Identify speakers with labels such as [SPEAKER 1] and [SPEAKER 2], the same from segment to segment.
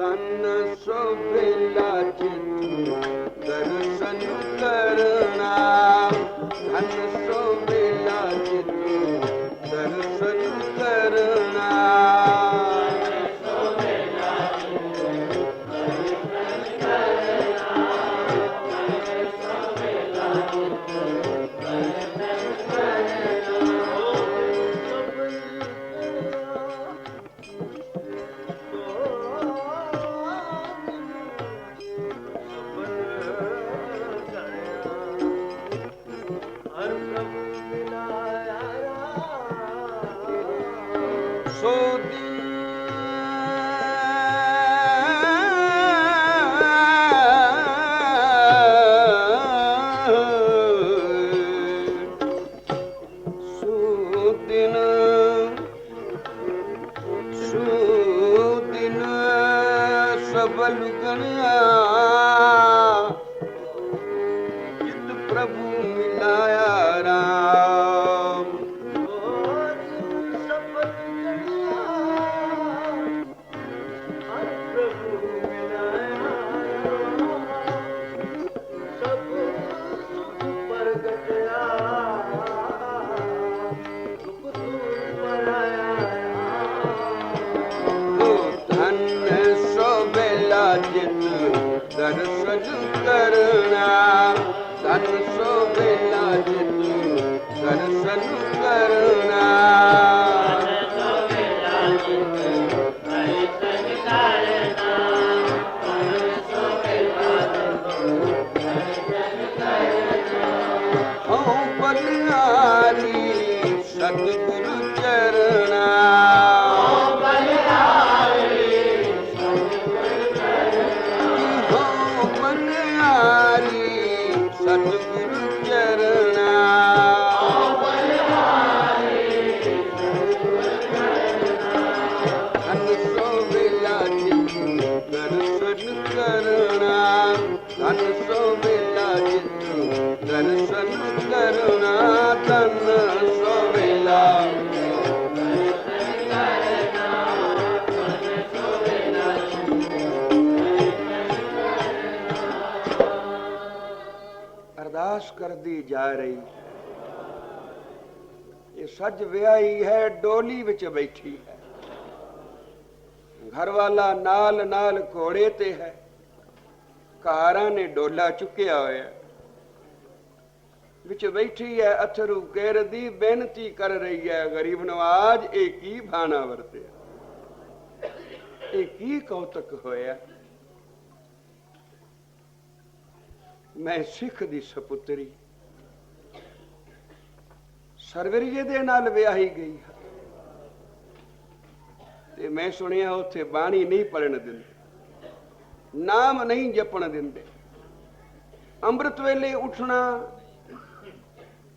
[SPEAKER 1] तन्न दर्शन करणा। शोभला चिन्सनुभला दर्शन करणा। ਦਰਸ਼ਨ ਕਰਨਾ ਧਨ ਸੋਬੇਲਾ ਕਰਨਾ ਧਨ ਸੋਵੇਲਾ ਜਿਤੁ ਦਰਸ਼ਨ ਕਰਨਾ ਧਨ ਸੋਵੇਲਾ ਅਰਦਾਸ ਕਰਦੀ ਜਾ ਰਹੀ ਹੈ। ਇਹ ਸੱਜ ਵਿਆਹੀ ਹੈ, ਡੋਲੀ ਵਿੱਚ ਬੈਠੀ ਹੈ। ਘਰ ਵਾਲਾ ਨਾਲ ਨਾਲ ਘੋੜੇ ਤੇ ਹੈ। ਕਾਰਾਂ ਨੇ ਡੋਲਾ ਚੁੱਕਿਆ ਹੋਇਆ ਵਿੱਚ ਬੈਠੀ ਹੈ ਅਥਰੂ ਕੇਰ ਦੀ ਬੇਨਤੀ ਕਰ ਰਹੀ ਹੈ, ਗਰੀਬ ਨਵਾਜ, ਇਹ ਕੀ ਭਾਣਾ ਵਰਤਿਆ? ਇਹ ਕੀ ਕੌਤਕ ਹੋਇਆ? ਮੈਂ ਸਿੱਖ ਦੀ ਸਪੁੱਤਰੀ। ਸਰਵਰੀਏ ਦੇ ਨਾਲ ਵਿਆਹੀ ਗਈ ਤੇ ਮੈਂ ਸੁਣਿਆ ਉੱਥੇ ਬਾਣੀ ਨਹੀਂ ਪੜਨ ਦਿੰਦੇ। ਨਾਮ ਨਹੀਂ ਜਪਣ ਦਿੰਦੇ। ਅੰਮ੍ਰਿਤ ਵੇਲੇ ਉੱਠਣਾ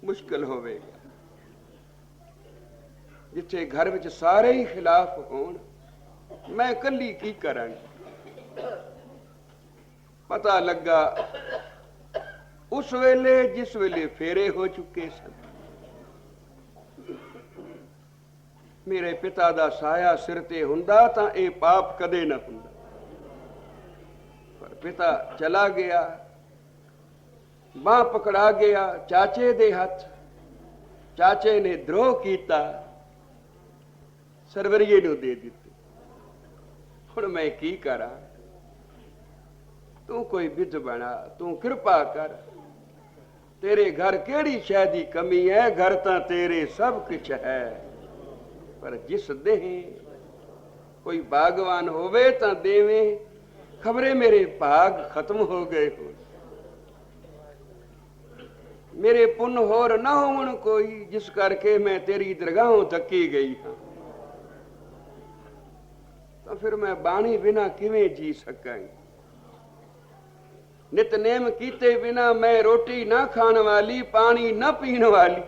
[SPEAKER 1] ਮੁਸ਼ਕਲ ਹੋਵੇਗਾ ਜਿੱਥੇ ਘਰ ਵਿੱਚ ਸਾਰੇ ਹੀ ਖਿਲਾਫ ਹੋਣ, ਮੈਂ ਇਕੱਲੀ ਕੀ ਕਰਾਂਗੀ ਪਤਾ ਲੱਗਾ ਉਸ ਵੇਲੇ, ਜਿਸ ਵੇਲੇ ਫੇਰੇ ਹੋ ਚੁੱਕੇ ਸਨ। ਮੇਰੇ ਪਿਤਾ ਦਾ ਸਾਇਆ ਸਿਰ ਤੇ ਹੁੰਦਾ ਤਾਂ ਇਹ ਪਾਪ ਕਦੇ ਨਾ ਹੁੰਦਾ। ਪਿਤਾ ਚਲਾ ਗਿਆ, ਬਾਹ ਪਕੜਾ ਗਿਆ ਚਾਚੇ ਦੇ ਹੱਥ। ਚਾਚੇ ਨੇ ਦਰੋਹ ਕੀਤਾ, ਸਰਵਰੀਏ ਨੂੰ ਦੇ ਦਿੱਤੇ। ਹੁਣ ਮੈਂ ਕੀ ਕਰਾਂ? ਤੂੰ ਕੋਈ ਵਿਧ ਬਣਾ, ਤੂੰ ਕਿਰਪਾ ਕਰ। ਤੇਰੇ ਘਰ ਕਿਹੜੀ ਸ਼ੈ ਦੀ ਕਮੀ ਹੈ ਘਰ ਤਾਂ ਤੇਰੇ ਸਭ ਕੁਝ ਹੈ। ਪਰ ਜਿਸ ਦੇ ਕੋਈ ਬਾਗਵਾਨ ਹੋਵੇ ਤਾਂ ਦੇਵੇ ਖਬਰੇ ਮੇਰੇ ਭਾਗ ਖਤਮ ਹੋ ਗਏ ਹੋ ਮੇਰੇ ਪੁੰਨ ਹੋਰ ਨਾ ਹੋਣ ਕੋਈ, ਜਿਸ ਕਰਕੇ ਮੈਂ ਤੇਰੀ ਦਰਗਾਹੋਂ ਧੱਕੀ ਗਈ ਹਾਂ। ਤਾਂ ਫਿਰ ਮੈਂ ਬਾਣੀ ਬਿਨਾ ਕਿਵੇਂ ਜੀ ਸਕਾਂਗੀ? ਨਿਤਨੇਮ ਕੀਤੇ ਬਿਨਾ ਮੈਂ ਰੋਟੀ ਨਾ ਖਾਣ ਵਾਲੀ, ਪਾਣੀ ਨਾ ਪੀਣ ਵਾਲੀ।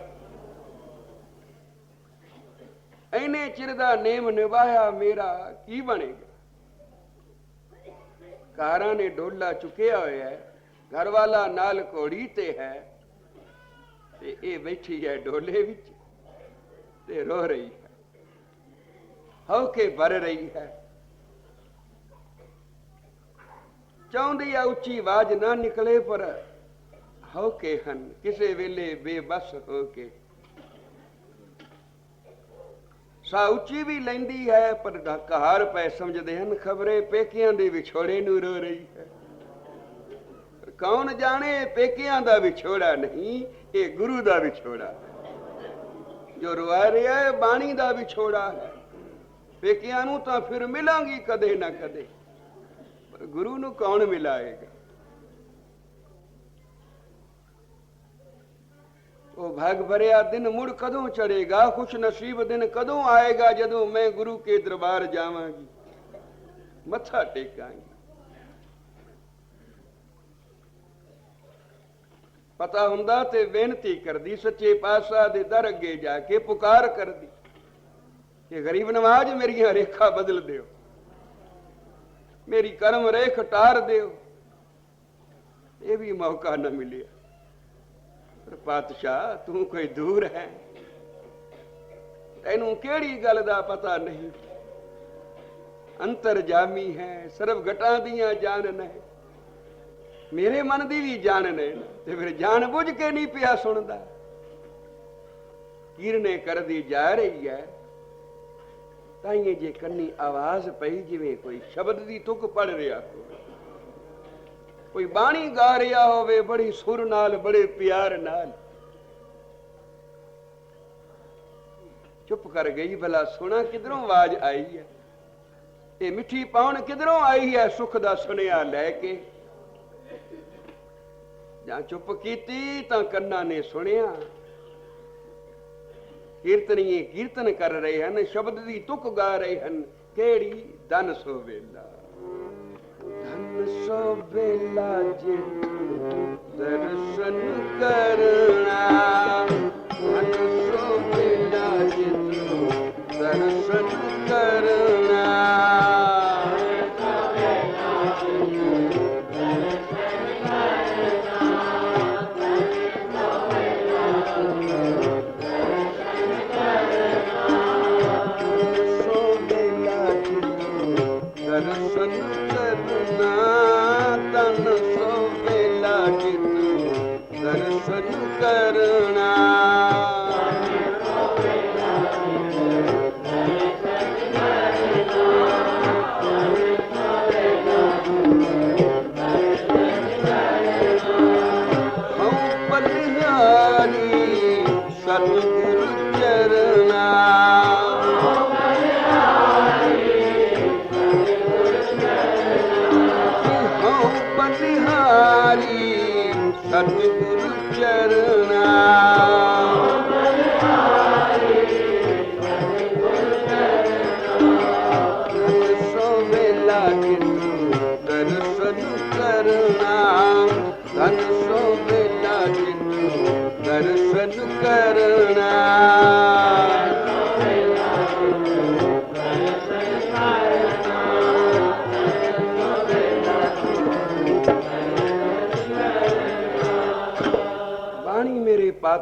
[SPEAKER 1] ਐਨੇ ਚਿਰ ਦਾ ਨੇਮ ਨਿਭਾਇਆ ਮੇਰਾ, ਕੀ ਬਣੇਗਾ? ਕਾਰਾਂ ਨੇ ਡੋਲਾ ਚੁੱਕਿਆ ਹੋਇਆ ਹੈ ਘਰ ਵਾਲਾ ਨਾਲ ਘੋੜੀ ਤੇ ਹੈ ਤੇ ਇਹ ਬੈਠੀ ਹੈ ਡੋਲੇ ਵਿੱਚ ਤੇ ਰੋ ਰਹੀ ਹੈ। ਹਉ ਕੇ ਭਰ ਰਹੀ ਹੈ। ਚਾਹੁੰਦੀ ਆ ਉੱਚੀ ਆਵਾਜ਼ ਨਾ ਨਿਕਲੇ ਪਰ ਹੋ ਕੇ ਹਨ, ਕਿਸੇ ਵੇਲੇ ਬੇਬਸ ਹੋ ਕੇ ਸਾ ਵੀ ਲੈਂਦੀ ਹੈ, ਪਰ ਕਹਾਰ ਪੈ ਸਮਝਦੇ ਹਨ, ਖਬਰੇ ਪੇਕਿਆਂ ਦੇ ਵਿਛੋੜੇ ਨੂੰ ਰੋ ਰਹੀ ਹੈ। ਕੌਣ ਜਾਣੇ ਪੇਕਿਆਂ ਦਾ ਵਿਛੋੜਾ ਨਹੀਂ, ਇਹ ਗੁਰੂ ਦਾ ਵਿਛੋੜਾ। ਜੋ ਰਵਾ ਰਿਹਾ ਹੈ, ਬਾਣੀ ਦਾ ਵਿਛੋੜਾ ਹੈ। ਪੇਕਿਆਂ ਨੂੰ ਤਾਂ ਫਿਰ ਮਿਲਾਂਗੀ ਕਦੇ ਨਾ ਕਦੇ। ਪਰ ਗੁਰੂ ਨੂੰ ਕੌਣ ਮਿਲਾਏਗਾ? ਉਹ ਭਾਗ ਭਰਿਆ ਦਿਨ ਮੁੜ ਕਦੋਂ ਚੜੇਗਾ? ਖੁਸ਼ ਨਸੀਬ ਦਿਨ ਕਦੋਂ ਆਏਗਾ ਜਦੋਂ ਮੈਂ ਗੁਰੂ ਕੇ ਦਰਬਾਰ ਜਾਵਾਂਗੀ? ਮੱਥਾ ਟੇਕਾਂਗੀ। ਪਤਾ ਹੁੰਦਾ ਤੇ ਬੇਨਤੀ ਕਰਦੀ, ਸੱਚੇ ਪਾਤਸ਼ਾਹ ਦੇ ਦਰ ਅੱਗੇ ਜਾ ਕੇ ਪੁਕਾਰ ਕਰਦੀ ਕਿ ਗਰੀਬ ਨਵਾਜ ਮੇਰੀਆਂ ਰੇਖਾ ਬਦਲ ਦਿਓ। ਮੇਰੀ ਕਰਮ ਰੇਖ ਟਾਰ ਦਿਓ। ਇਹ ਵੀ ਮੌਕਾ ਨਾ ਮਿਲਿਆ। ਪਾਤਸ਼ਾਹ, ਤੂੰ ਕੋਈ ਦੂਰ ਹੈ? ਤੈਨੂੰ ਕਿਹੜੀ ਗੱਲ ਦਾ ਪਤਾ ਨਹੀਂ? ਅੰਤਰ ਹੈ ਸਰਬ ਘਟਾਂ ਦੀਆਂ ਜਾਣਨ ਹੈ। ਮੇਰੇ ਮਨ ਦੀ ਵੀ ਜਾਣਨ ਹੈ ਤੇ ਫਿਰ ਜਾਣ ਬੁੱਝ ਕੇ ਨਹੀਂ ਪਿਆ ਸੁਣਦਾ। ਕਿਰਨੇ ਕਰਦੀ ਜਾ ਰਹੀ ਹੈ। ਤਾਈਏ ਜੇ ਕੰਨੀ ਆਵਾਜ਼ ਪਈ, ਜਿਵੇਂ ਕੋਈ ਸ਼ਬਦ ਦੀ ਤੁਕ ਪੜ ਰਿਹਾ ਹੋਵੇ। ਕੋਈ ਬਾਣੀ ਗਾ ਰਿਹਾ ਹੋਵੇ, ਬੜੀ ਸੁਰ ਨਾਲ, ਬੜੇ ਪਿਆਰ ਨਾਲ। ਚੁੱਪ ਕਰ ਗਈ, ਭਲਾ ਸੁਣਾ ਕਿਧਰੋਂ ਆਵਾਜ਼ ਆਈ ਹੈ? ਇਹ ਮਿੱਠੀ ਪਾਉਣ ਕਿਧਰੋਂ ਆਈ ਹੈ, ਸੁਖ ਦਾ ਸੁਨੇਹਾ ਲੈ ਕੇ? ਜਾਂ ਚੁੱਪ ਕੀਤੀ ਤਾਂ ਕੰਨਾਂ ਨੇ ਸੁਣਿਆ? ਕੀਰਤਨੀਏ ਕੀਰਤਨ ਕਰ ਰਹੇ ਹਨ, ਸ਼ਬਦ ਦੀ ਤੁਕ ਗਾ ਰਹੇ ਹਨ, ਕਿਹੜੀ ਦਨ ਸੋ ਵੇਲਾ? سڀ درشن ڪرت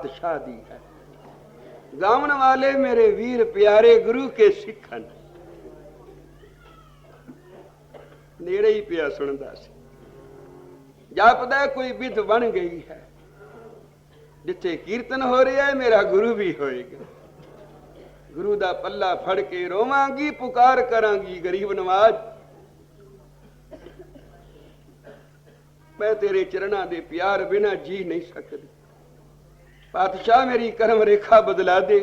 [SPEAKER 1] ਪਾਤਸ਼ਾਹ ਦੀ ਹੈ। ਗਾਉਣ ਵਾਲੇ ਮੇਰੇ ਵੀਰ ਪਿਆਰੇ ਗੁਰੂ ਕੇ ਸਿੱਖਨ ਨੇੜੇ ਹੀ ਪਿਆ ਸੁਣਦਾ ਸੀ। ਜਾਪਦਾ ਕੋਈ ਵਿਧ ਬਣ ਗਈ ਹੈ। ਜਿੱਥੇ ਕੀਰਤਨ ਹੋ ਰਿਹਾ ਹੈ, ਮੇਰਾ ਗੁਰੂ ਵੀ ਹੋਏਗਾ। ਗੁਰੂ ਦਾ ਪੱਲਾ ਫੜ ਕੇ ਰੋਵਾਂਗੀ, ਪੁਕਾਰ ਕਰਾਂਗੀ ਗਰੀਬ ਨਵਾਜ। ਮੈਂ ਤੇਰੇ ਚਰਨਾਂ ਦੇ ਪਿਆਰ ਬਿਨਾ ਜੀ ਨਹੀਂ ਸਕਦੀ। ਪਾਤਸ਼ਾਹ ਮੇਰੀ ਕਰਮ ਰੇਖਾ ਬਦਲਾ ਦੇ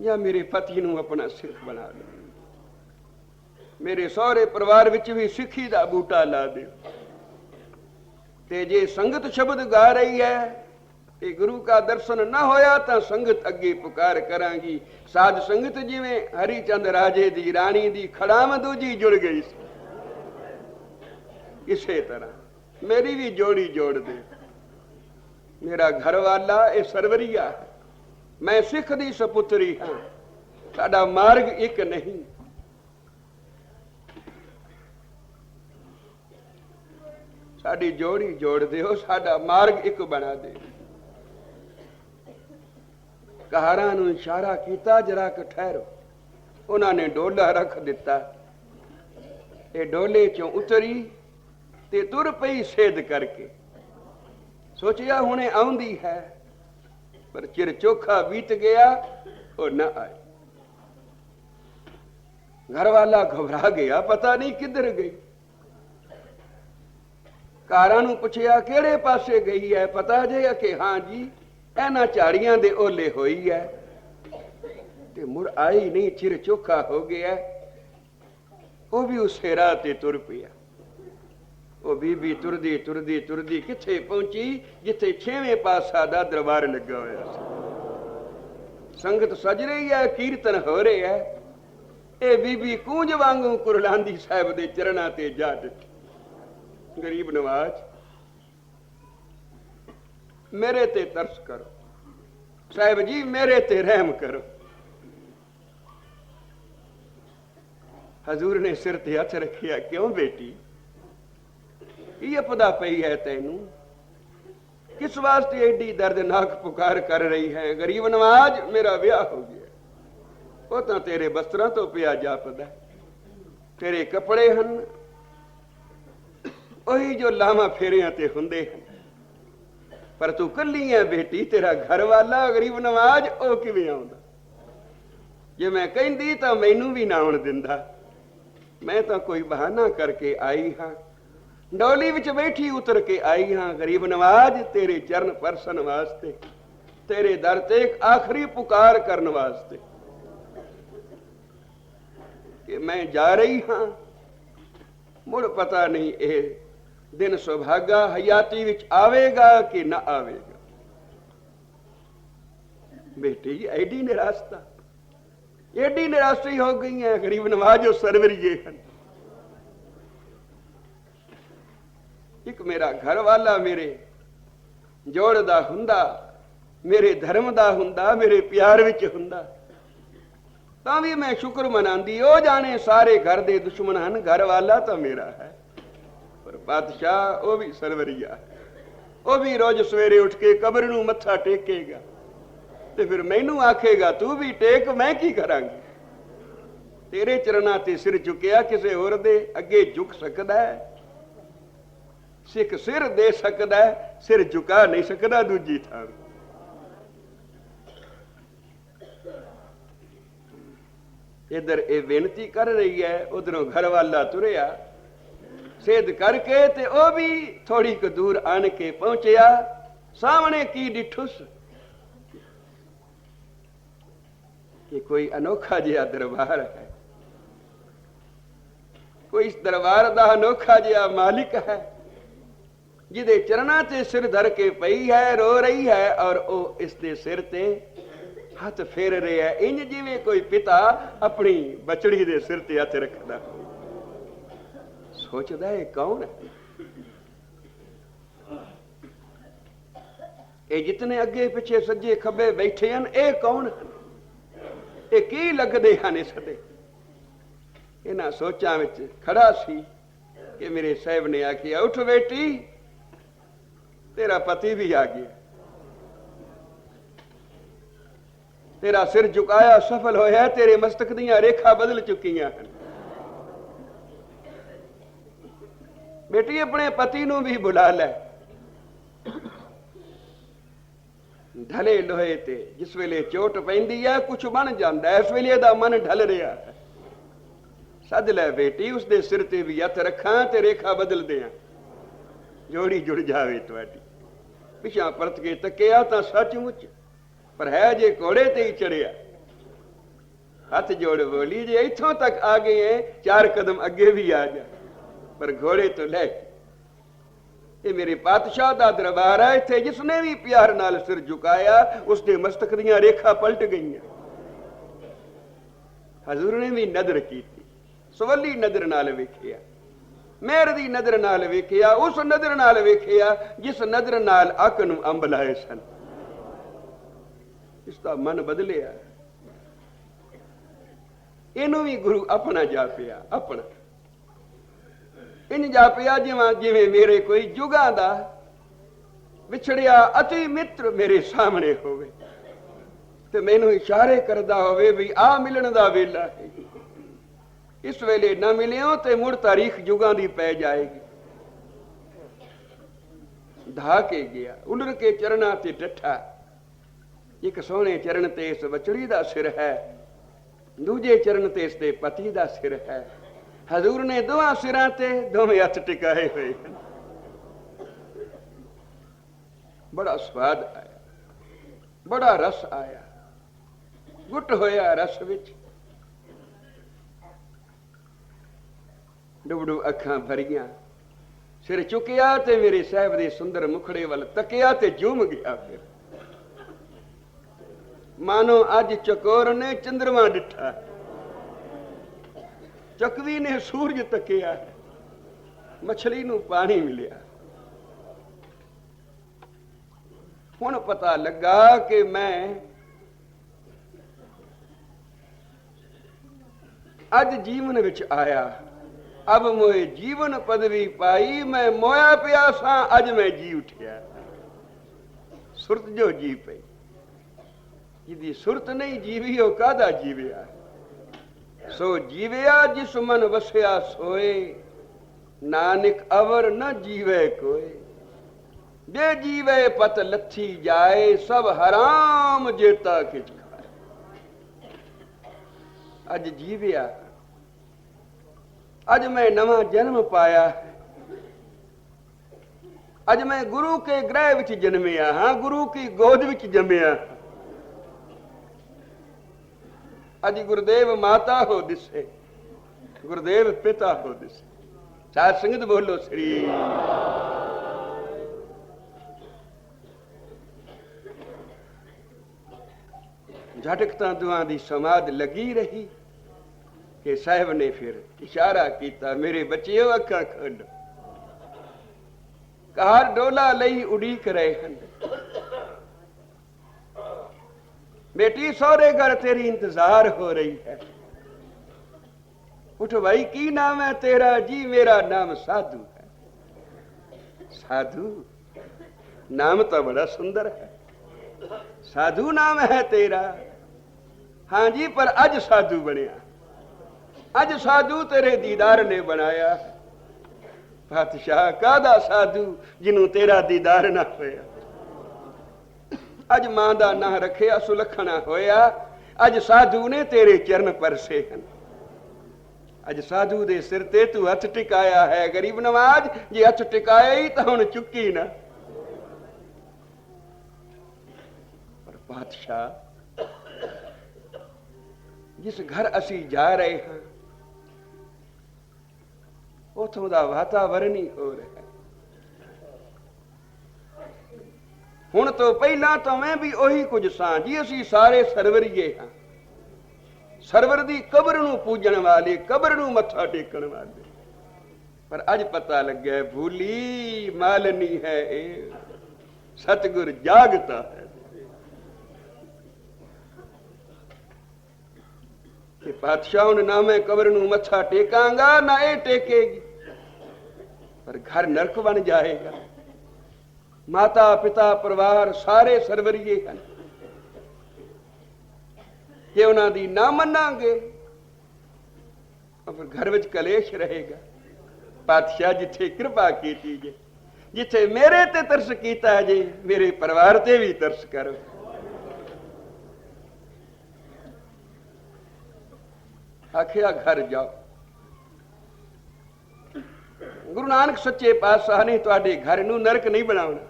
[SPEAKER 1] ਜਾਂ ਮੇਰੇ ਪਤੀ ਨੂੰ ਆਪਣਾ ਸਿਰਫ ਬਣਾ ਦੇ। ਮੇਰੇ ਸਹੁਰੇ ਪਰਿਵਾਰ ਵਿੱਚ ਵੀ ਸਿੱਖੀ ਦਾ ਬੂਟਾ ਲਾ ਦੇ ਤੇ ਜੇ ਸੰਗਤ ਸ਼ਬਦ ਗਾ ਰਹੀ ਹੈ, ਤੇ ਗੁਰੂ ਦਾ ਦਰਸ਼ਨ ਨਾ ਹੋਇਆ ਤਾਂ ਸੰਗਤ ਅੱਗੇ ਪੁਕਾਰ ਕਰਾਂਗੀ। ਸਾਧ ਸੰਗਤ ਜਿਵੇਂ ਹਰੀ ਚੰਦ ਰਾਜੇ ਦੀ ਰਾਣੀ ਦੀ ਖੜਾਮ ਦੂਜੀ ਜੁੜ ਗਈ ਸੀ। ਇਸੇ ਤਰ੍ਹਾਂ ਮੇਰੀ ਵੀ ਜੋੜੀ ਜੋੜ ਦੇ। ਮੇਰਾ ਘਰ ਵਾਲਾ ਇਹ ਸਰਵਰੀਆ ਮੈਂ ਸਿੱਖ ਦੀ ਸੁਪੁੱਤਰੀ ਹਾਂ ਸਾਡਾ ਮਾਰਗ ਇੱਕ ਨਹੀਂ ਸਾਡੀ ਜੋੜੀ ਜੋੜ ਦਿਓ ਸਾਡਾ ਮਾਰਗ ਇੱਕ ਬਣਾ ਦੇ ਕਹਾਰਾਂ ਨੂੰ ਇਸ਼ਾਰਾ ਕੀਤਾ ਜਰਾ ਕਿ ਠਹਿਰੋ ਉਹਨਾਂ ਨੇ ਡੋਲਾ ਰੱਖ ਦਿੱਤਾ ਇਹ ਡੋਲੇ ਚੋਂ ਉਤਰੀ ਤੇ ਤੁਰ ਪਈ ਸੇਧ ਕਰਕੇ ਸੋਚਿਆ ਹੁਣੇ ਆਉਂਦੀ ਹੈ, ਪਰ ਚਿਰ ਚੋਖਾ ਬੀਤ ਗਿਆ, ਉਹ ਨਾ ਆਈ। ਘਰ ਵਾਲਾ ਘਬਰਾ ਗਿਆ, ਪਤਾ ਨਹੀਂ ਕਿੱਧਰ ਗਈ। ਕਾਰਾਂ ਨੂੰ ਪੁੱਛਿਆ, ਕਿਹੜੇ ਪਾਸੇ ਗਈ ਹੈ? ਪਤਾ ਜੇ ਕਿ ਹਾਂ ਜੀ, ਇਹਨਾਂ ਝਾੜੀਆਂ ਦੇ ਓਲੇ ਹੋਈ ਹੈ। ਤੇ ਮੁੜ ਆਈ ਨਹੀਂ, ਚਿਰ ਚੋਖਾ ਹੋ ਗਿਆ। ਉਹ ਵੀ ਉਸੇ ਰਾਹ ਤੇ ਤੁਰ ਪਿਆ। ਉਹ ਬੀਬੀ ਤੁਰਦੀ ਤੁਰਦੀ ਤੁਰਦੀ ਕਿੱਥੇ ਪਹੁੰਚੀ? ਜਿੱਥੇ ਛੇਵੇਂ ਪਾਸਾ ਦਾ ਦਰਬਾਰ ਲੱਗਾ ਹੋਇਆ ਸੀ। ਸੰਗਤ ਸਜ ਰਹੀ ਹੈ, ਕੀਰਤਨ ਹੋ ਰਿਹਾ ਹੈ। ਇਹ ਬੀਬੀ ਕੂੰਜ ਵਾਂਗੂ ਕੁਰਲਾਂਦੀ ਸਾਹਿਬ ਦੇ ਚਰਨਾਂ ਤੇ ਜਾ ਡਿੱਠੀ ਗਰੀਬ ਨਵਾਜ, ਮੇਰੇ ਤੇ ਤਰਸ ਕਰੋ। ਸਾਹਿਬ ਜੀ, ਮੇਰੇ ਤੇ ਰਹਿਮ ਕਰੋ। ਹਜ਼ੂਰ ਨੇ ਸਿਰ ਤੇ ਹੱਥ ਰੱਖਿਆ, ਕਿਉਂ ਬੇਟੀ? ਇਹ ਅਪਦਾ ਪਈ ਹੈ ਤੈਨੂੰ? ਕਿਸ ਵਾਸਤੇ ਐਡੀ ਦਰਦਨਾਕ ਪੁਕਾਰ ਕਰ ਰਹੀ ਹੈ? ਗਰੀਬ ਨਵਾਜ, ਮੇਰਾ ਵਿਆਹ ਹੋ ਗਿਆ। ਉਹ ਤਾਂ ਤੇਰੇ ਬਸਤਰਾਂ ਤੋਂ ਪਿਆ ਜਾਪਦਾ। ਤੇਰੇ ਕੱਪੜੇ ਹਨ। ਉਹੀ ਜੋ ਲਾਵਾਂ ਫੇਰਿਆਂ ਤੇ ਹੁੰਦੇ ਹਨ। ਪਰ ਤੂੰ ਕੱਲੀ ਹੈ ਬੇਟੀ, ਤੇਰਾ ਘਰ ਵਾਲਾ ਗਰੀਬ ਨਵਾਜ, ਉਹ ਕਿਵੇਂ ਆਉਂਦਾ? ਜੇ ਮੈਂ ਕਹਿੰਦੀ ਤਾਂ ਮੈਨੂੰ ਵੀ ਨਾ ਆਉਣ ਦਿੰਦਾ। ਮੈਂ ਤਾਂ ਕੋਈ ਬਹਾਨਾ ਕਰਕੇ ਆਈ ਹਾਂ। ਡੋਲੀ ਵਿੱਚ ਬੈਠੀ ਉਤਰ ਕੇ ਆਈ, ਹਾਂ ਗਰੀਬ ਨਵਾਜ, ਤੇਰੇ ਚਰਨ ਪਰਸਨ ਵਾਸਤੇ, ਤੇਰੇ ਦਰ ਤੇ ਇੱਕ ਆਖਰੀ ਪੁਕਾਰ ਕਰਨ ਵਾਸਤੇ ਕਿ ਮੈਂ ਜਾ ਰਹੀ ਹਾਂ। ਮੁੜ ਪਤਾ ਨਹੀਂ ਇਹ ਦਿਨ ਸੁਭਾਗਾ ਹਯਾਤੀ ਵਿੱਚ ਆਵੇਗਾ ਕਿ ਨਾ ਆਵੇਗਾ। ਬੇਟੀ, ਐਡੀ ਨਿਰਾਸ਼ਤਾ, ਐਡੀ ਨਿਰਾਸ਼ੀ ਹੋ ਗਈ ਹੈ, ਗਰੀਬ ਨਵਾਜ ਉਹ ਸਰਵਰੀਏ ਹਨ। ਇੱਕ ਮੇਰਾ ਘਰ ਵਾਲਾ ਮੇਰੇ ਜੋੜ ਦਾ ਹੁੰਦਾ, ਮੇਰੇ ਧਰਮ ਦਾ ਹੁੰਦਾ, ਮੇਰੇ ਪਿਆਰ ਵਿੱਚ ਹੁੰਦਾ। ਤਾਂ ਵੀ ਮੈਂ ਸ਼ੁਕਰ ਮਨਾਉਂਦੀ, ਉਹ ਜਾਣੇ ਸਾਰੇ ਘਰ ਦੇ ਦੁਸ਼ਮਣ ਹਨ ਘਰ ਵਾਲਾ ਤਾਂ ਮੇਰਾ ਹੈ। ਪਰ ਬਾਦਸ਼ਾਹ, ਉਹ ਵੀ ਸਰਵਰੀਆ ਉਹ ਵੀ ਰੋਜ਼ ਸਵੇਰੇ ਉੱਠ ਕੇ ਕਬਰ ਨੂੰ ਮੱਥਾ ਟੇਕੇਗਾ। ਤੇ ਫਿਰ ਮੈਨੂੰ ਆਖੇਗਾ, ਤੂੰ ਵੀ ਟੇਕ, ਮੈਂ ਕੀ ਕਰਾਂਗੀ? ਤੇਰੇ ਚਰਨਾਂ ਤੇ ਸਿਰ ਝੁਕਿਆ, ਕਿਸੇ ਹੋਰ ਦੇ ਅੱਗੇ ਝੁਕ ਸਕਦਾ ਹੈ। ਸਿੱਖ ਸਿਰ ਦੇ ਸਕਦਾ ਸਿਰ ਝੁਕਾ ਨਹੀਂ ਸਕਦਾ ਦੂਜੀ ਥਾਂ ਇਧਰ ਇਹ ਬੇਨਤੀ ਕਰ ਰਹੀ ਹੈ, ਉਧਰੋਂ ਘਰ ਵਾਲਾ ਤੁਰਿਆ। ਸੇਧ ਕਰਕੇ ਤੇ ਉਹ ਵੀ ਥੋੜੀ ਕੁ ਦੂਰ ਆਣ ਕੇ ਪਹੁੰਚਿਆ। ਸਾਹਮਣੇ ਕੀ ਡਿਠੁਸ ਕਿ ਕੋਈ ਅਨੋਖਾ ਜਿਹਾ ਦਰਬਾਰ ਹੈ। ਕੋਈ ਇਸ ਦਰਬਾਰ ਦਾ ਅਨੋਖਾ ਜਿਹਾ ਮਾਲਿਕ ਹੈ। ਜਿਹਦੇ ਚਰਨਾਂ ਤੇ ਸਿਰ ਧਰ ਕੇ ਪਈ ਹੈ, ਰੋ ਰਹੀ ਹੈ ਔਰ ਉਹ ਇਸ ਦੇ ਸਿਰ ਤੇ ਹੱਥ ਫੇਰ ਰਿਹਾ ਹੈ। ਇੰਜ ਜਿਵੇਂ ਕੋਈ ਪਿਤਾ ਆਪਣੀ ਬਚੜੀ ਦੇ ਸਿਰ ਤੇ ਹੱਥ ਰੱਖਦਾ ਸੋਚਦਾ ਇਹ ਕੌਣ ਹੈ? ਇਹ ਜਿਤਨੇ ਅੱਗੇ ਪਿੱਛੇ ਸੱਜੇ ਖੱਬੇ ਬੈਠੇ ਹਨ, ਇਹ ਕੌਣ ਹਨ? ਇਹ ਕੀ ਲੱਗਦੇ ਹਨ ਇਸ ਦੇ ਇਹਨਾਂ ਸੋਚਾਂ ਵਿੱਚ ਖੜਾ ਸੀ ਕਿ ਮੇਰੇ ਸਾਹਿਬ ਨੇ ਆਖਿਆ, ਉਠ ਬੇਟੀ ਤੇਰਾ ਪਤੀ ਵੀ ਆ ਗਿਆ। ਤੇਰਾ ਸਿਰ ਝੁਕਾਇਆ, ਸਫਲ ਹੋਇਆ, ਤੇਰੇ ਮਸਤਕ ਦੀਆਂ ਰੇਖਾ ਬਦਲ ਚੁੱਕੀਆਂ ਹਨ। ਬੇਟੀ, ਆਪਣੇ ਪਤੀ ਨੂੰ ਵੀ ਬੁਲਾ ਲੈ। ਢਲੇ ਲੋਹੇ ਤੇ, ਜਿਸ ਵੇਲੇ ਚੋਟ ਪੈਂਦੀ ਹੈ ਕੁਝ ਬਣ ਜਾਂਦਾ ਇਸ ਵੇਲੇ ਦਾ ਮਨ ਢਲ ਰਿਹਾ ਹੈ। ਸੱਦ ਲੈ ਬੇਟੀ ਉਸ ਦੇ ਸਿਰ ਤੇ ਵੀ ਹੱਥ ਰੱਖਾਂ, ਤੇ ਰੇਖਾ ਬਦਲ ਦਿਆਂ ਜੋੜੀ ਜੁੜ ਜਾਵੇ ਤੁਹਾਡੀ। ਪਿਛਾ ਪਰਤ ਕੇ ਤੱਕਿਆ ਤਾਂ ਸੱਚਮੁੱਚ, ਪਰ ਹੈ ਜੇ ਘੋੜੇ ਤੇ ਹੀ ਚੜਿਆ। ਹੱਥ ਜੋੜ ਬੋਲੀ, ਜੇ ਇੱਥੋਂ ਤੱਕ ਆ ਗਏ ਹੈ ਚਾਰ ਕਦਮ ਅੱਗੇ ਵੀ ਆ ਜਾ। ਪਰ ਘੋੜੇ ਤੋਂ ਲੈ ਕੇ, ਇਹ ਮੇਰੇ ਪਾਤਸ਼ਾਹ ਦਾ ਦਰਬਾਰ ਹੈ ਇੱਥੇ ਜਿਸਨੇ ਵੀ ਪਿਆਰ ਨਾਲ ਸਿਰ ਝੁਕਾਇਆ, ਉਸਦੇ ਮਸਤਕ ਦੀਆਂ ਰੇਖਾ ਪਲਟ ਗਈਆਂ। ਹਜ਼ੂਰ ਨੇ ਵੀ ਨਜ਼ਰ ਕੀਤੀ, ਸਵੱਲੀ ਨਜ਼ਰ ਨਾਲ ਵੇਖਿਆ। ਮਿਹਰ ਦੀ ਨਜ਼ਰ ਨਾਲ ਵੇਖਿਆ, ਉਸ ਨਜ਼ਰ ਨਾਲ ਵੇਖਿਆ, ਜਿਸ ਨਜ਼ਰ ਨਾਲ ਅੱਖ ਨੂੰ ਅੰਬ ਲਾਏ ਸਨ। ਇਸ ਦਾ ਮਨ ਬਦਲਿਆ। ਇਹਨੂੰ ਵੀ ਗੁਰੂ ਆਪਣਾ ਜਾਪਿਆ, ਆਪਣਾ। ਇਨ ਜਾਪਿਆ ਜਿਵੇਂ ਜਿਵੇਂ ਮੇਰੇ ਕੋਈ ਜੁਗਾਂ ਦਾ ਵਿਛੜਿਆ ਅਤੀ ਮਿੱਤਰ ਮੇਰੇ ਸਾਹਮਣੇ ਹੋਵੇ। ਤੇ ਮੈਨੂੰ ਇਸ਼ਾਰੇ ਕਰਦਾ ਹੋਵੇ ਵੀ ਆ ਮਿਲਣ ਦਾ ਵੇਲਾ ਹੈ। ਇਸ ਵੇਲੇ ਨਾ ਮਿਲਿਓ ਤੇ ਮੁੜ ਤਾਰੀਖ ਜੁਗਾਂ ਦੀ ਪੈ ਜਾਏਗੀ। ਧਾ ਕੇ ਗਿਆ ਉਲਰ ਕੇ ਚਰਨਾਂ ਤੇ ਡੱਠਾ। ਇੱਕ ਸੋਹਣੇ ਚਰਨ ਤੇ ਇਸ ਬਚੜੀ ਦਾ ਸਿਰ ਹੈ, ਦੂਜੇ ਚਰਨ ਤੇ ਇਸ ਦੇ ਪਤੀ ਦਾ ਸਿਰ ਹੈ। ਹਜ਼ੂਰ ਨੇ ਦੋਹਾਂ ਸਿਰਾਂ ਤੇ ਦੋਵੇਂ ਹੱਥ ਟਿਕਾਏ ਹੋਏ ਹਨ। ਬੜਾ ਸਵਾਦ ਆਇਆ, ਬੜਾ ਰਸ ਆਇਆ। ਗੁੱਟ ਹੋਇਆ ਰਸ ਵਿੱਚ ਡੁਬਡੂ ਅੱਖਾਂ ਭਰੀਆਂ। ਸਿਰ ਚੁੱਕਿਆ ਤੇ ਮੇਰੇ ਸਾਹਿਬ ਦੇ ਸੁੰਦਰ ਮੁਖੜੇ ਵੱਲ ਤੱਕਿਆ ਤੇ ਝੂਮ ਗਿਆ ਫਿਰ। ਮਾਨੋ ਅੱਜ ਚਕੋਰ ਨੇ ਚੰਦਰਮਾ ਡਿੱਠਾ। ਚਕਵੀ ਨੇ ਸੂਰਜ ਤੱਕਿਆ। ਮਛਲੀ ਨੂੰ ਪਾਣੀ ਮਿਲਿਆ। ਹੁਣ ਪਤਾ ਲੱਗਾ ਕਿ ਮੈਂ ਅੱਜ ਜੀਵਨ ਵਿੱਚ ਆਇਆ। ਅਬ ਮੋਏ ਜੀਵਨ ਪਦਵੀ ਪਾਈ, ਮੈਂ ਮੋਇਆ ਪਿਆ ਅੱਜ ਮੈਂ ਜੀ ਉਠਿਆ। ਸੁਰਤ ਜੋ ਜੀ ਪਈ। ਜਿਹਦੀ ਸੁਰਤ ਨਹੀਂ ਜੀਵੀ, ਉਹ ਕਾਦਾ ਜੀਵਿਆ? ਸੋ ਜੀਵਿਆ ਜਿਸ ਮਨ ਵਸਿਆ ਸੋਏ, ਨਾਨਕ ਅਵਰ ਨ ਜੀਵੇ ਕੋਏ। ਜੇ ਜੀਵੇ ਪਤ ਲੱਥੀ ਜਾਏ, ਸਭ ਹਰਾਮ ਜੇਤਾ ਕਿਛ ਖਾਏ ਅੱਜ ਜੀਵਿਆ ਅੱਜ ਮੈਂ ਨਵਾਂ ਜਨਮ ਪਾਇਆ। ਅੱਜ ਮੈਂ ਗੁਰੂ ਕੇ ਗ੍ਰਹਿ ਵਿੱਚ ਜਨਮਿਆ ਹਾਂ, ਗੁਰੂ ਕੀ ਗੋਦ ਵਿੱਚ ਜੰਮਿਆ। ਅੱਜ ਗੁਰਦੇਵ ਮਾਤਾ ਹੋ ਦਿਸੇ, ਗੁਰਦੇਵ ਪਿਤਾ ਹੋ ਦਿਸੇ। ਸਾਧ ਸੰਗਤ ਬੋਲੋ ਸ੍ਰੀ। ਝਟਕ ਤਾਂ ਦੁਆ ਦੀ ਸਮਾਦ ਲੱਗੀ ਰਹੀ। ਕਿ ਸਾਹਿਬ ਨੇ ਫਿਰ ਇਸ਼ਾਰਾ ਕੀਤਾ, ਮੇਰੇ ਬੱਚਿਓ, ਅੱਖਾਂ ਖੋਲੋ ਕਾਰ ਡੋਲਾ ਲਈ ਉਡੀਕ ਰਹੇ ਹਨ। ਬੇਟੀ, ਸਹੁਰੇ ਘਰ ਤੇਰੀ ਇੰਤਜ਼ਾਰ ਹੋ ਰਹੀ ਹੈ। ਉਠ ਭਾਈ, ਕੀ ਨਾਮ ਹੈ ਤੇਰਾ? ਜੀ, ਮੇਰਾ ਨਾਮ ਸਾਧੂ ਹੈ। ਸਾਧੂ? ਨਾਮ ਤਾਂ ਬੜਾ ਸੁੰਦਰ ਹੈ। ਸਾਧੂ ਨਾਮ ਹੈ ਤੇਰਾ? ਹਾਂਜੀ ਪਰ ਅੱਜ ਸਾਧੂ ਬਣਿਆ। ਅੱਜ ਸਾਧੂ ਤੇਰੇ ਦੀਦਾਰ ਨੇ ਬਣਾਇਆ। ਪਾਤਸ਼ਾਹ ਕਾਦਾ ਸਾਧੂ ਜਿਹਨੂੰ ਤੇਰਾ ਦੀਦਾਰ ਨਾ ਹੋਇਆ? ਅੱਜ ਮਾਂ ਦਾ ਨਾਂ ਰੱਖਿਆ, ਸੁਲੱਖਣਾ ਹੋਇਆ। ਅੱਜ ਸਾਧੂ ਨੇ ਤੇਰੇ ਚਰਨ ਪਰਸੇ ਹਨ। ਅੱਜ ਸਾਧੂ ਦੇ ਸਿਰ ਤੇ ਤੂੰ ਹੱਥ ਟਿਕਾਇਆ ਹੈ, ਗਰੀਬ ਨਵਾਜ। ਜੇ ਹੱਥ ਟਿਕਾਇਆ ਹੀ ਤਾਂ ਹੁਣ ਚੁੱਕੀ ਨਾ। ਪਰ ਪਾਤਸ਼ਾਹ ਜਿਸ ਘਰ ਅਸੀਂ ਜਾ ਰਹੇ ਹਾਂ ਉਥੋਂ ਦਾ ਵਾਤਾਵਰਨ ਹੀ ਹੋ ਰਿਹਾ ਹੈ। ਹੁਣ ਤੋਂ ਪਹਿਲਾਂ ਤਾਂ ਮੈਂ ਵੀ ਉਹੀ ਕੁਝ ਸਾਂ, ਜੀ ਅਸੀਂ ਸਾਰੇ ਸਰਵਰੀਏ ਹਾਂ। ਸਰਵਰ ਦੀ ਕਬਰ ਨੂੰ ਪੂਜਣ ਵਾਲੇ, ਕਬਰ ਨੂੰ ਮੱਥਾ ਟੇਕਣ ਵਾਲੇ। ਪਰ ਅੱਜ ਪਤਾ ਲੱਗਿਆ ਭੂਲੀ ਮਾਲਨੀ ਹੈ ਇਹ। ਸਤਗੁਰ ਜਾਗਤਾ ਹੈ। ਕਿ ਪਾਤਸ਼ਾਹ ਨੂੰ ਨਾ ਮੈਂ ਕਬਰ ਨੂੰ ਮੱਥਾ ਟੇਕਾਂਗਾ, ਨਾ ਇਹ ਟੇਕੇਗੀ। ਪਰ ਘਰ ਨਰਕ ਬਣ ਜਾਏਗਾ। ਮਾਤਾ, ਪਿਤਾ, ਪਰਿਵਾਰ ਸਾਰੇ ਸਰਵਰੀਏ ਹਨ। ਜੇ ਉਹਨਾਂ ਦੀ ਨਾ ਮੰਨਾਂਗੇ, ਤਾਂ ਫਿਰ ਘਰ ਵਿੱਚ ਕਲੇਸ਼ ਰਹੇਗਾ। ਪਾਤਸ਼ਾਹ ਜਿੱਥੇ ਕਿਰਪਾ ਕੀਤੀ ਜੇ, ਜਿੱਥੇ ਮੇਰੇ ਤੇ ਤਰਸ ਕੀਤਾ ਜੇ, ਮੇਰੇ ਪਰਿਵਾਰ ਤੇ ਵੀ ਤਰਸ ਕਰੋ। ਆਖਿਆ, ਘਰ ਜਾਓ। ਗੁਰੂ ਨਾਨਕ ਸੱਚੇ ਪਾਤਸ਼ਾਹ ਨੇ ਤੁਹਾਡੇ ਘਰ ਨੂੰ ਨਰਕ ਨਹੀਂ ਬਣਾਉਣਾ,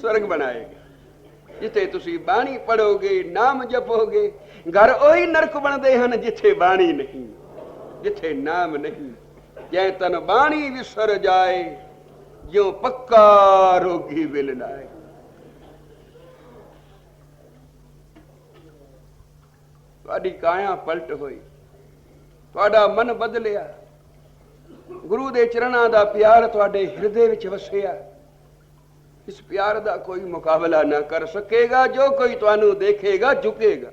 [SPEAKER 1] ਸਵਰਗ ਬਣਾਏਗਾ। ਜਿੱਥੇ ਤੁਸੀਂ ਬਾਣੀ ਪੜੋਗੇ ਨਾਮ ਜਪੋਗੇ, ਘਰ ਉਹੀ ਨਰਕ ਬਣਦੇ ਹਨ ਜਿੱਥੇ ਬਾਣੀ ਨਹੀਂ, ਜਿੱਥੇ ਨਾਮ ਨਹੀਂ। ਜੈ ਤਨ ਬਾਣੀ ਵਿਸਰ ਜਾਏ, ਜਿਉ ਪੱਕਾ ਰੋਗੀ ਵਿਲ ਲਾਏ। ਤੁਹਾਡੀ ਕਾਇਆ ਪਲਟ ਹੋਈ, ਤੁਹਾਡਾ ਮਨ ਬਦਲਿਆ। ਗੁਰੂ ਦੇ ਚਰਨਾਂ ਦਾ ਪਿਆਰ ਤੁਹਾਡੇ ਹਿਰਦੇ ਵਿੱਚ ਵਸਿਆ। ਇਸ ਪਿਆਰ ਦਾ ਕੋਈ ਮੁਕਾਬਲਾ ਨਾ ਕਰ ਸਕੇਗਾ, ਜੋ ਕੋਈ ਤੁਹਾਨੂੰ ਦੇਖੇਗਾ, ਝੁਕੇਗਾ।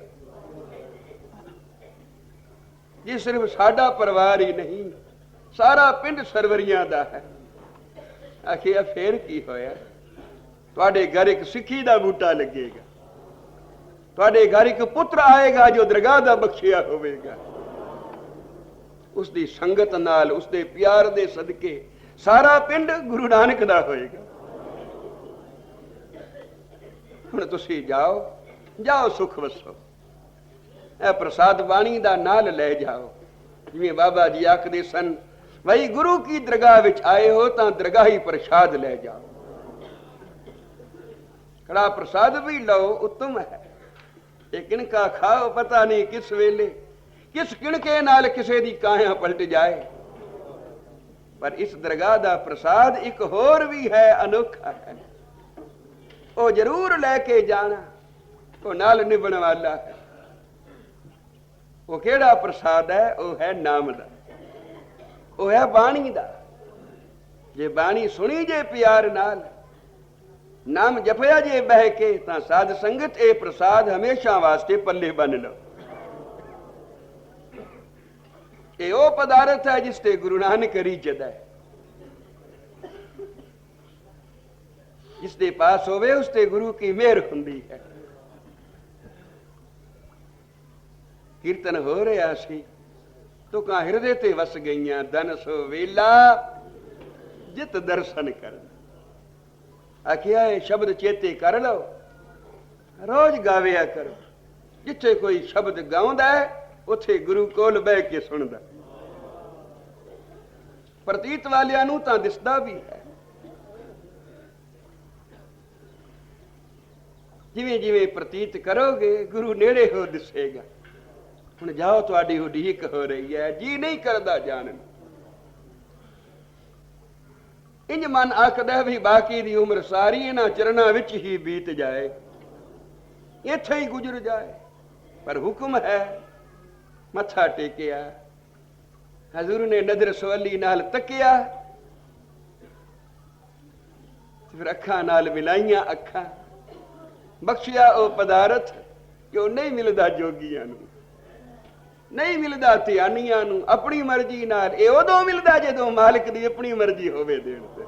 [SPEAKER 1] ਇਹ ਸਿਰਫ ਸਾਡਾ ਪਰਿਵਾਰ ਹੀ ਨਹੀਂ, ਸਾਰਾ ਪਿੰਡ ਸਰਵਰੀਆਂ ਦਾ ਹੈ। ਆਖਿਆ ਫੇਰ ਕੀ ਹੋਇਆ? ਤੁਹਾਡੇ ਘਰ ਇੱਕ ਸਿੱਖੀ ਦਾ ਬੂਟਾ ਲੱਗੇਗਾ। ਤੁਹਾਡੇ ਘਰ ਇੱਕ ਪੁੱਤਰ ਆਏਗਾ, ਜੋ ਦਰਗਾਹ ਦਾ ਬਖਸ਼ਿਆ ਹੋਵੇਗਾ। ਉਸ ਦੀ ਸੰਗਤ ਨਾਲ ਉਸ ਦੇ ਪਿਆਰ ਦੇ ਸਦਕੇ ਸਾਰਾ ਪਿੰਡ ਗੁਰੂ ਨਾਨਕ ਦਾ ਹੋਏਗਾ। ਹੁਣ ਤੁਸੀਂ ਜਾਓ ਜਾਓ ਸੁਖ ਵਸੋ। ਇਹ ਪ੍ਰਸਾਦ ਬਾਣੀ ਦਾ ਨਾਲ ਲੈ ਜਾਓ। ਜਿਵੇਂ ਬਾਬਾ ਜੀ ਆਖਦੇ ਸਨ, ਵਈ ਗੁਰੂ ਕੀ ਦਰਗਾਹ ਵਿੱਚ ਆਏ ਹੋ ਤਾਂ ਦਰਗਾਹੀ ਪ੍ਰਸਾਦ ਲੈ ਜਾਓ। ਕੜਾ ਪ੍ਰਸਾਦ ਵੀ ਲਓ, ਉੱਤਮ ਹੈ। ਇਹ ਕਿਣਕਾ ਖਾਓ, ਪਤਾ ਨਹੀਂ ਕਿਸ ਵੇਲੇ ਕਿਸ ਕਿਣਕੇ ਨਾਲ ਕਿਸੇ ਦੀ ਕਾਇਆ ਪਲਟ ਜਾਏ? ਪਰ ਇਸ ਦਰਗਾਹ ਦਾ ਪ੍ਰਸਾਦ ਇੱਕ ਹੋਰ ਵੀ ਹੈ ਅਨੋਖਾ ਹੈ। ਉਹ ਜ਼ਰੂਰ ਲੈ ਕੇ ਜਾਣਾ, ਉਹ ਨਾਲ ਨਿਭਣ ਵਾਲਾ ਹੈ। ਉਹ ਕਿਹੜਾ ਪ੍ਰਸਾਦ ਹੈ? ਉਹ ਹੈ ਨਾਮ ਦਾ। ਉਹ ਹੈ ਬਾਣੀ ਦਾ। ਜੇ ਬਾਣੀ ਸੁਣੀ ਜੇ ਪਿਆਰ ਨਾਲ, ਨਾਮ ਜਪਿਆ ਜੇ ਬਹਿ ਕੇ, ਤਾਂ ਸਾਧ ਸੰਗਤ ਇਹ ਪ੍ਰਸਾਦ ਹਮੇਸ਼ਾ ਵਾਸਤੇ ਪੱਲੇ ਬੰਨ ਲਓ। ਇਹ ਉਹ ਪਦਾਰਥ ਹੈ ਜਿਸ ਤੇ ਗੁਰੂ ਨਾਨਕ ਰੀਜਦ ਹੈ। ਜਿਸ ਦੇ ਪਾਸ ਹੋਵੇ, ਉਸ ਤੇ ਗੁਰੂ ਕੀ ਮਿਹਰ ਹੁੰਦੀ ਹੈ। ਕੀਰਤਨ ਹੋ ਰਿਹਾ ਸੀ। ਤੁਕਾਂ ਹਿਰਦੇ ਤੇ ਵਸ ਗਈਆਂ। ਦਨ ਸੋ ਵੇਲਾ ਜਿਤ ਦਰਸ਼ਨ ਕਰਨ। ਆਖਿਆ, ਇਹ ਸ਼ਬਦ ਚੇਤੇ ਕਰ ਲਓ। ਰੋਜ਼ ਗਾਵਿਆ ਕਰੋ। ਜਿੱਥੇ ਕੋਈ ਸ਼ਬਦ ਗਾਉਂਦਾ ਹੈ ਉੱਥੇ ਗੁਰੂ ਕੋਲ ਬਹਿ ਕੇ ਸੁਣਦਾ। ਪ੍ਰਤੀਤ ਵਾਲਿਆਂ ਨੂੰ ਤਾਂ ਦਿਸਦਾ ਵੀ ਹੈ। ਜਿਵੇਂ ਜਿਵੇਂ ਪ੍ਰਤੀਤ ਕਰੋਗੇ, ਗੁਰੂ ਨੇੜੇ ਹੋ ਦਿਸੇਗਾ। ਹੁਣ ਜਾਓ, ਤੁਹਾਡੀ ਉਡੀਕ ਹੋ ਰਹੀ ਹੈ। ਜੀ ਨਹੀਂ ਕਰਦਾ ਜਾਣਨ। ਇੰਜ ਮਨ ਆਖਦਾ ਵੀ ਬਾਕੀ ਦੀ ਉਮਰ ਸਾਰੀ ਇਹਨਾਂ ਚਰਨਾਂ ਵਿੱਚ ਹੀ ਬੀਤ ਜਾਏ। ਇੱਥੇ ਹੀ ਗੁਜ਼ਰ ਜਾਏ। ਪਰ ਹੁਕਮ ਹੈ ਮੱਥਾ ਟੇਕਿਆ। ਹਜ਼ੂਰ ਨੇ ਨਜ਼ਰ ਸਵੱਲੀ ਨਾਲ ਤੱਕਿਆ। ਫਿਰ ਅੱਖਾਂ ਨਾਲ ਮਿਲਾਈਆਂ ਅੱਖਾਂ। ਬਖਸ਼ਿਆ ਉਹ ਪਦਾਰਥ ਕਿ ਉਹ ਨਹੀਂ ਮਿਲਦਾ ਜੋਗੀਆਂ ਨੂੰ। ਨਹੀਂ ਮਿਲਦਾ ਧਿਆਨੀਆਂ ਨੂੰ, ਆਪਣੀ ਮਰਜ਼ੀ ਨਾਲ। ਇਹ ਉਦੋਂ ਮਿਲਦਾ ਜਦੋਂ ਮਾਲਕ ਦੀ ਆਪਣੀ ਮਰਜ਼ੀ ਹੋਵੇ ਦੇਣ ਤੇ।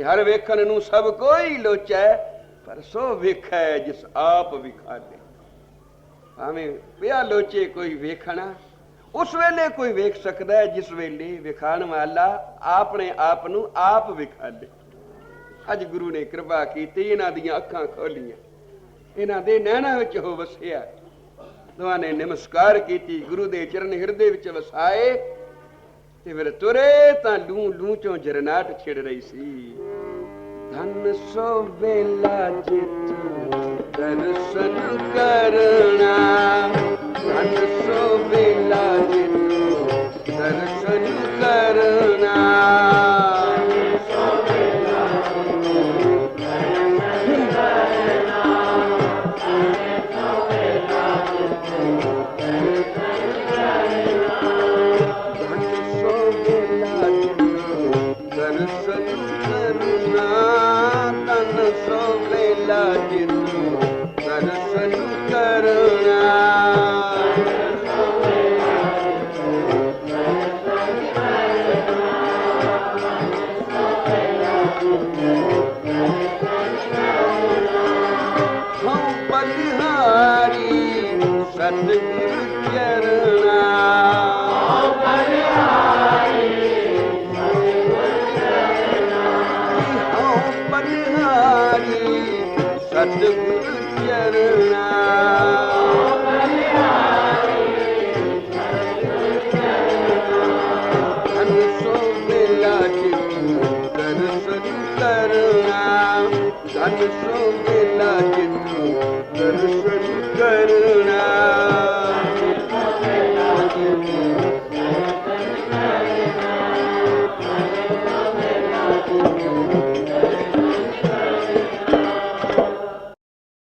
[SPEAKER 1] ਇਹ ਹਰ ਵੇਖਣ ਨੂੰ ਸਭ ਕੋਈ ਲੋਚੈ, ਪਰ ਸੋ ਵੇਖੈ ਜਿਸ ਆਪ ਵਿਖਾਲੇ। ਭਾਵੇਂ ਵਿਆਹ ਲੋਚੇ ਕੋਈ ਵੇਖਣਾ, ਉਸ ਵੇਲੇ ਕੋਈ ਵੇਖ ਸਕਦਾ ਹੈ ਜਿਸ ਵੇਲੇ ਵਿਖਾਣ ਵਾਲਾ ਆਪਣੇ ਆਪ ਨੂੰ ਆਪ ਵਿਖਾਲੇ। ਅੱਜ ਗੁਰੂ ਨੇ ਕਿਰਪਾ ਕੀਤੀ, ਇਹਨਾਂ ਦੀਆਂ ਅੱਖਾਂ ਖੋਲੀਆਂ। ਇਹਨਾਂ ਦੇ ਨੈਣਾਂ ਵਿੱਚ ਹੋ ਵਸਿਆ। ਦੋਵਾਂ ਨੇ ਨਮਸਕਾਰ ਕੀਤੀ, ਗੁਰੂ ਦੇ ਚਰਨ ਹਿਰਦੇ ਵਿੱਚ ਵਸਾਏ ਤੇ ਫਿਰ ਤੁਰੇ ਤਾਂ ਲੂ ਲੂ ਚੋਂ ਜਰਨਾਟ ਛਿੜ ਰਹੀ ਸੀ। ਧਨ ਸੋ ਵੇਲਾ ਜਿਤ ਦਰਸ਼ਨ ਕਰਨਾ ਸਤਿਗੁਰ